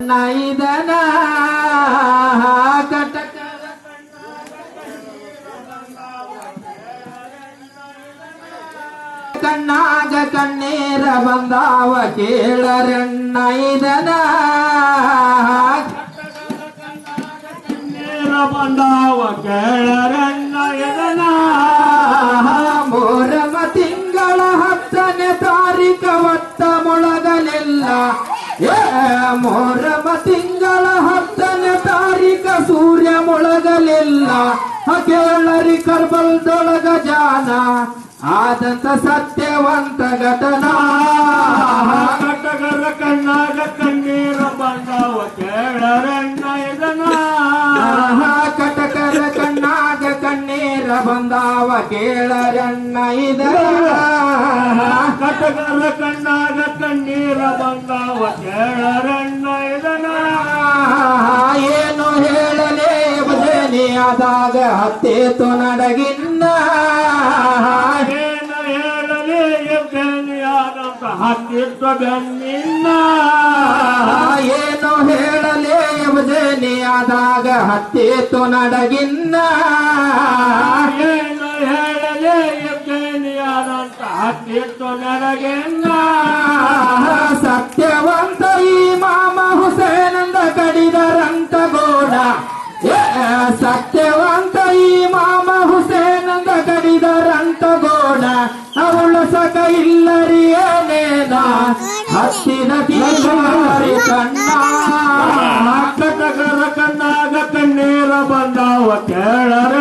ನೈದನ ಕಟಕ ಕಣ್ಣಾಗ ಕಣ್ಣೀರ ಬಂದಾವ ಕೇಳರಣ್ಣ ಇದನ ನೀರ ಬಂದಾವ ಕೇಳರಣ್ಣ ಏ ಮೋರಮ ತಿಂಗಳ ಹತ್ತನೇ ತಾರೀಕ ಸೂರ್ಯ ಮೊಳಗಲಿಲ್ಲ ಹ ಕೇಳರಿ ಕರ್ಬಲ್ದೊಳಗ ಜಾನ. ಆದಂತ ಸತ್ಯವಂತ ಘಟನಾ. ಕಟಗರ ಕಣ್ಣಾಗ ಕಣ್ಣೀರ ಬಂದಾವ ಕೇಳರಣ್ಣ ಇದನ ಕಟಕರ ಕಣ್ಣಾಗ ಕಣ್ಣೀರ ಬಂದಾವ ಕೇಳರಣ್ಣ ಇದರ ಕಟಗರ ಕಣ್ಣಾಗ ಕಣ್ಣೀರ ಬಂದಾವ ಕೇಳರಣ್ಣ ಇದನ ಏನು ಹೇಳಲೇ ಭಜನೆಯಾದಾಗ ಹತ್ತೇತು ನಡಗಿನ್ನ ಏನು ಹೇಳಲೇ ಬೆನ್ನಿಯಾದಂತ ಹತ್ತಿತ್ತು ಬೆನ್ನಿನ್ನ ಏನು ಹೇಳಲೇ ಭಜನೆಯಾದಾಗ ಹತ್ತೇತು ನಡಗಿನ್ನ ಏನು ಹೇಳಲಿ ಎಬ್ಬೆನಿಯಾದಂತ ಹತ್ತಿತ್ತು ನನಗೆನ್ನ ಸತ್ಯವಂತ ಈ ಮಾಮ ಹುಸೇನಂದ ಕಡಿದರಂತ ಗೋಡ. ಸತ್ಯವಂತ ಈ ಮಾಮ ಹುಸೇನಂದ ಕಡಿದರಂತ ಗೋಡ. ಅವಳ ಸಕ ಇಲ್ಲರಿ ಏನೇನ ಹತ್ತಿದ ತೀರಿ ಕಣ್ಣ. ಕಟಕರ ಕಣ್ಣಾಗ ಕಣ್ಣೀರ ಬಂದಾವ ಕೇಳರ